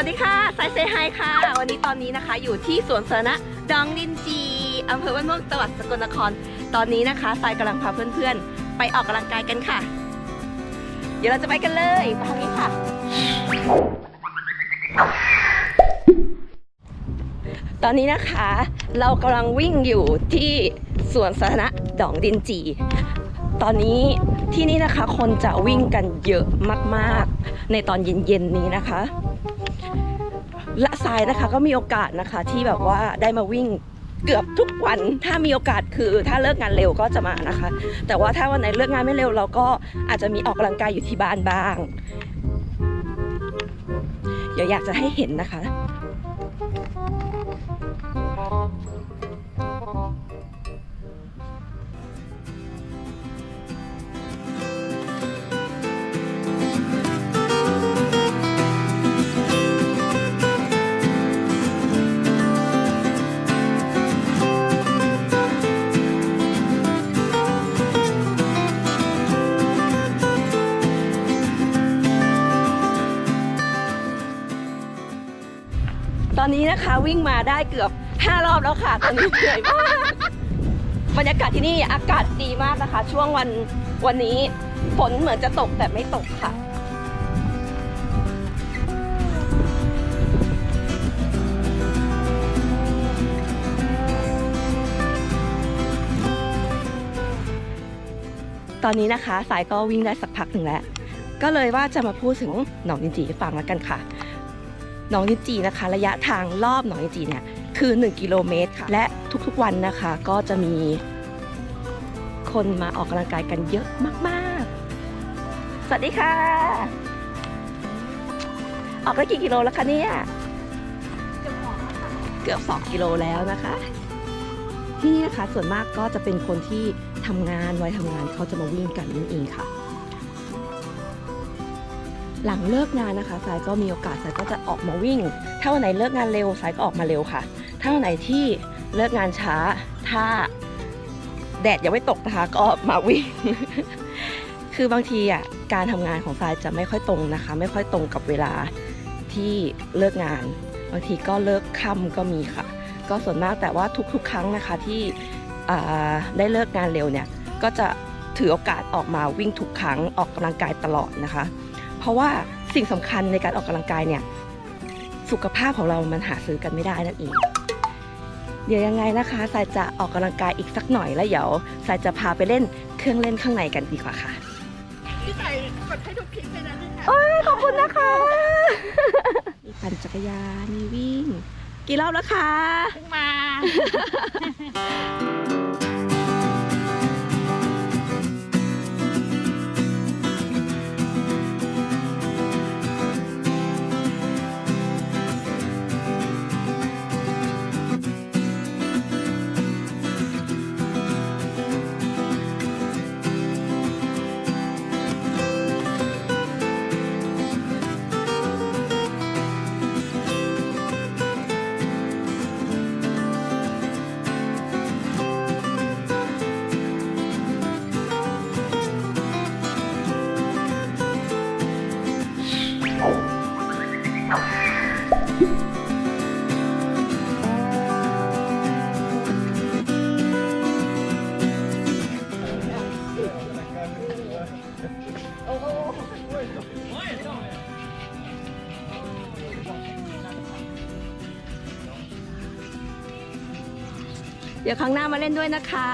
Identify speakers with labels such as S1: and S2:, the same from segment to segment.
S1: วัสดีค่ะสายเซฮายค่ะ วันนี้ตอนนี้นะคะ อยู่ที่สวนสาธารณะดองดินจีอำเภอบ้านม่วงจังหวัดสกลนคร ตอนนี้นะคะสายกำลังพาเพื่อนๆ ไปออกกำลังกายกันค่ะ เดี๋ยวเราจะไปกันเลยไปทางนี้ค่ะ ตอนนี้นะคะเรากำลังวิ่งอยู่ที่สวนสาธารณะดองดินจี ตอนนี้ที่นี่นะคะคนจะวิ่งกันเยอะมากๆ ในตอนเย็นๆนี้นะคะ ละทรายนะคะก็มีโอกาสนะคะที่แบบว่าได้มาวิ่งเกือบทุกวันถ้ามีโอกาสคือถ้าเลิกงานเร็วก็จะมานะคะ แต่ว่าถ้าวันไหนเลิกงานไม่เร็วเราก็อาจจะมีออกกำลังกายอยู่ที่บ้านบ้าง เดี๋ยวอยากจะให้เห็นนะคะ ตอนนี้นะคะวิ่งมาได้เกือบ5รอบแล้วค่ะ ตอนนี้เหนื่อยมากบรรยากาศที่นี่อากาศดีมากนะคะ ช่วงวันวันนี้ฝนเหมือนจะตกแต่ไม่ตกค่ะตอนนี้นะคะสายก็วิ่งได้สักพักหนึ่งแล้ว ก็เลยว่าจะมาพูดถึงหนองดินจีให้ฟังแล้วกันค่ะ หนองลินจีนะคะ ระยะทางรอบหนองลินจีเนี่ยคือ 1 กิโลเมตรค่ะ และทุกๆวันนะคะก็จะมีคนมาออกกำลังกายกันเยอะมากๆ สวัสดีค่ะ ออกได้กี่กิโลแล้วคะเนี่ยเกือบ2กิโลแล้วนะคะ ที่นี่นะคะส่วนมากก็จะเป็นคนที่ทำงานวัยทำงานเขาจะมาวิ่งกันนั่นเองค่ะ หลังเลิกงานนะคะสายก็มีโอกาสสายก็จะออกมาวิ่ง ถ้าวันไหนเลิกงานเร็วสายก็ออกมาเร็วค่ะ ถ้าวันไหนที่เลิกงานช้า ถ้าแดดยังไม่ตกนะคะก็มาวิ่ง คือบางทีอะการทำงานของสายจะไม่ค่อยตรงนะคะ ไม่ค่อยตรงกับเวลาที่เลิกงาน บางทีก็เลิกค่ำก็มีค่ะ ก็ส่วนมากแต่ว่าทุกๆ ครั้งนะคะที่ได้เลิกงานเร็วเนี่ยก็จะถือโอกาสออกมาวิ่งทุกครั้งออกกำลังกายตลอดนะคะ ราะว่าสิ่งสำคัญในการออกกำลังกายเนี่ย สุขภาพของเรามันหาซื้อกันไม่ได้นั่นเอง เดี๋ยวยังไงนะคะสายจะออกกำลังกายอีกสักหน่อยแล้วเดี๋ยวสายจะพาไปเล่นเครื่องเล่นข้างในกันดีกว่าค่ะ
S2: พี่ใส่กดให้ทุกคลิปเลยนะพี่ค่ะ
S1: โอ้ยขอบคุณนะคะมีปั่นจักรยานมีวิ่ง กี่รอบแล้วคะ
S2: เพิ่งมา
S1: เดี๋ยวครั้งหน้ามาเล่นด้วยนะคะ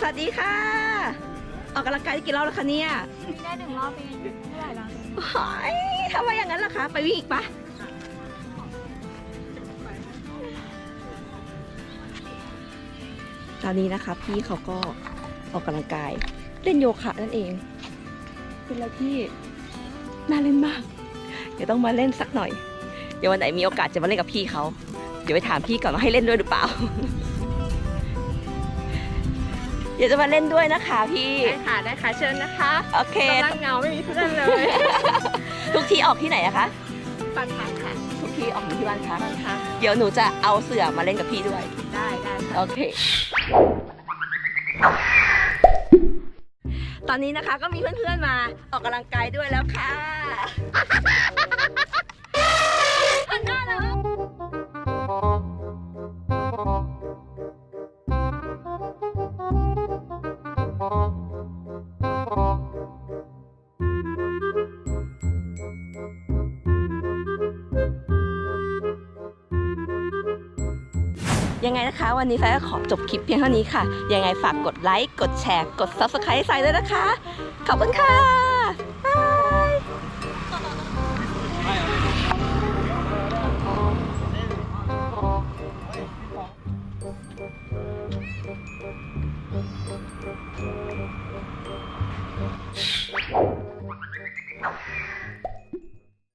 S1: สวัสดีค่ะ ออกกำลังกายได้กี่รอบแล้วคะเนี่ย
S2: ได้หนึ่งรอบเองเท่าไหร่แล้ว
S1: เฮ้ยทำไมอย่างนั้นล่ะคะ ไปวิ่งอีกปะตอนนี้นะคะ พี่เขาก็ออกกำลังกาย เล่นโยคะนั่นเอง เป็นอะไรที่ น่าเล่นมาก เดี๋ยวต้องมาเล่นสักหน่อย เดี๋ยววันไหนมีโอกาสจะมาเล่นกับพี่เขา เดี๋ยวไปถามพี่ก่อนว่าให้เล่นด้วยหรือเปล่า เดี๋ยวจะมาเล่นด้วยนะคะพี่
S2: ได้ค่ะได้ค่ะเชิญนะคะ
S1: โอเค
S2: กำลังเหงาไม่มีเพื่อนเลย
S1: ทุกที่ออกที่ไหนอะคะ
S2: ปันพักค่ะ
S1: ทุกที่ออกอยู่ที่บ้านพัก
S2: ปันพัก
S1: เดี๋ยวหนูจะเอาเสือมาเล่นกับพี่ด้วย
S2: ได้ได้ค่ะ
S1: โอเค ตอนนี้นะคะก็มีเพื่อนๆมาออกกำลังกายด้วยแล้วค่ะ ยังไงนะคะ วันนี้ไซก็ขอจบคลิปเพียงเท่านี้ค่ะ ยังไงฝากกดไลค์ กดแชร์ กด Subscribe ไซด้วยนะคะ ขอบคุณค่ะ